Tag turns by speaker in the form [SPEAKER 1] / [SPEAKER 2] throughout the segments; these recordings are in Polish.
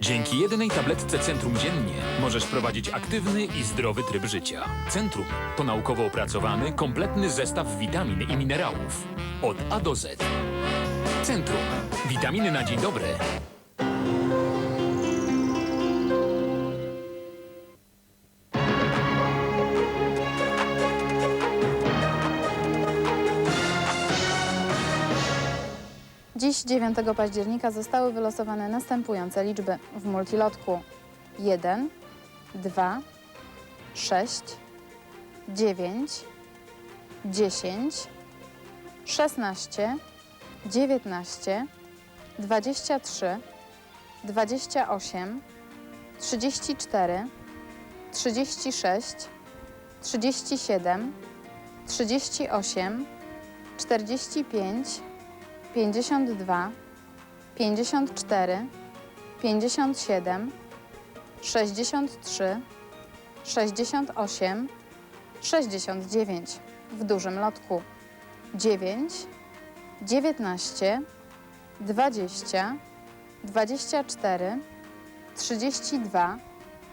[SPEAKER 1] Dzięki jednej tabletce Centrum dziennie możesz prowadzić aktywny i zdrowy tryb życia. Centrum to naukowo opracowany, kompletny zestaw witamin i minerałów. Od A do Z. Centrum. Witaminy na dzień dobry.
[SPEAKER 2] Dziś, 9 października, zostały wylosowane następujące liczby w multilotku. 1, 2, 6, 9, 10, 16, 19, 23, 28, 34, 36, 37, 38, 45, 52, 54, 57, 63, 68, 69 w dużym lotku 9, 19, 20, 24, 32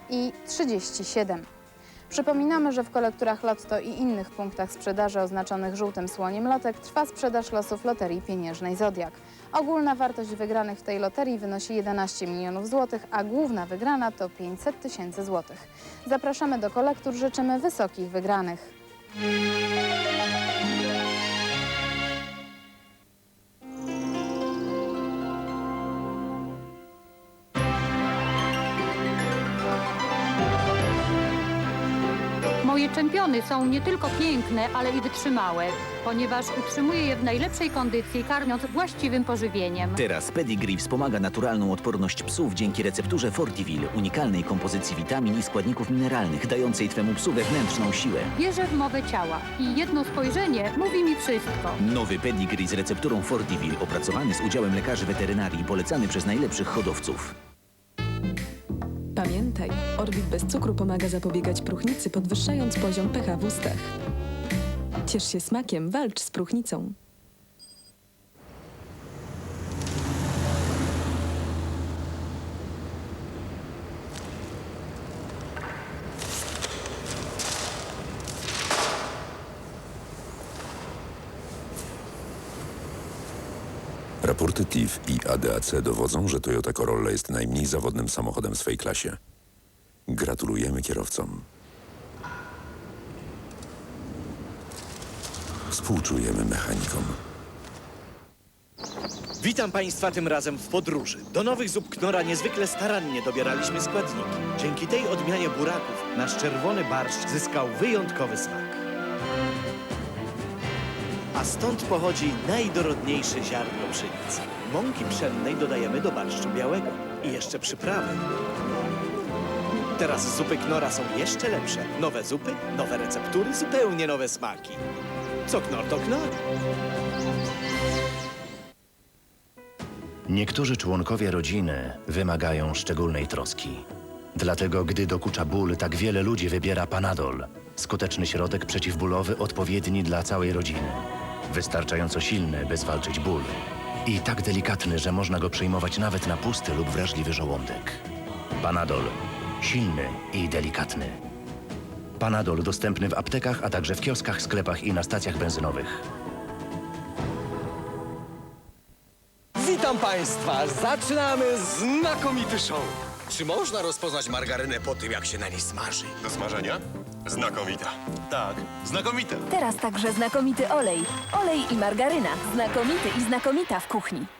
[SPEAKER 2] i 37. Przypominamy, że w kolekturach Lotto i innych punktach sprzedaży oznaczonych żółtym słoniem lotek trwa sprzedaż losów loterii pieniężnej Zodiak. Ogólna wartość wygranych w tej loterii wynosi 11 milionów złotych, a główna wygrana to 500 tysięcy złotych. Zapraszamy do kolektur, życzymy wysokich wygranych.
[SPEAKER 3] Moje czempiony są nie tylko piękne, ale i wytrzymałe, ponieważ utrzymuję je w najlepszej kondycji, karmiąc właściwym pożywieniem.
[SPEAKER 4] Teraz Pedigree wspomaga naturalną odporność psów dzięki recepturze Fortivil, unikalnej kompozycji witamin i składników mineralnych, dającej Twemu psu wewnętrzną siłę.
[SPEAKER 3] Wierzę w mowę ciała i jedno spojrzenie mówi mi wszystko.
[SPEAKER 4] Nowy Pedigree z recepturą Fortivil, opracowany z udziałem lekarzy weterynarii, polecany przez najlepszych hodowców.
[SPEAKER 5] Pamiętaj, Orbit bez cukru pomaga zapobiegać próchnicy, podwyższając poziom pH w ustach. Ciesz się smakiem, walcz z próchnicą.
[SPEAKER 6] Raporty TIF i ADAC dowodzą, że Toyota Corolla jest najmniej zawodnym samochodem w swej klasie. Gratulujemy kierowcom. Współczujemy mechanikom.
[SPEAKER 7] Witam Państwa tym razem w podróży. Do nowych zup Knora niezwykle starannie dobieraliśmy składniki. Dzięki tej odmianie buraków nasz czerwony barszcz zyskał wyjątkowy smak. A stąd pochodzi najdorodniejsze ziarno pszenicy. Mąki pszennej dodajemy do barszczu białego. I jeszcze przyprawy. Teraz zupy Knora są jeszcze lepsze. Nowe zupy, nowe receptury, zupełnie nowe smaki. Co Knor to Knor.
[SPEAKER 8] Niektórzy członkowie rodziny wymagają szczególnej troski. Dlatego, gdy dokucza ból, tak wiele ludzi wybiera Panadol. Skuteczny środek przeciwbólowy odpowiedni dla całej rodziny. Wystarczająco silny, by zwalczyć ból. I tak delikatny, że można go przyjmować nawet na pusty lub wrażliwy żołądek. Panadol. Silny i delikatny. Panadol dostępny w aptekach, a także w kioskach, sklepach i na stacjach benzynowych.
[SPEAKER 9] Witam Państwa! Zaczynamy znakomity show!
[SPEAKER 10] Czy można rozpoznać margarynę po tym, jak się na niej smaży?
[SPEAKER 11] Do smażenia? Znakomita. Tak, znakomita.
[SPEAKER 12] Teraz także znakomity olej. Olej i margaryna. Znakomity i znakomita w kuchni.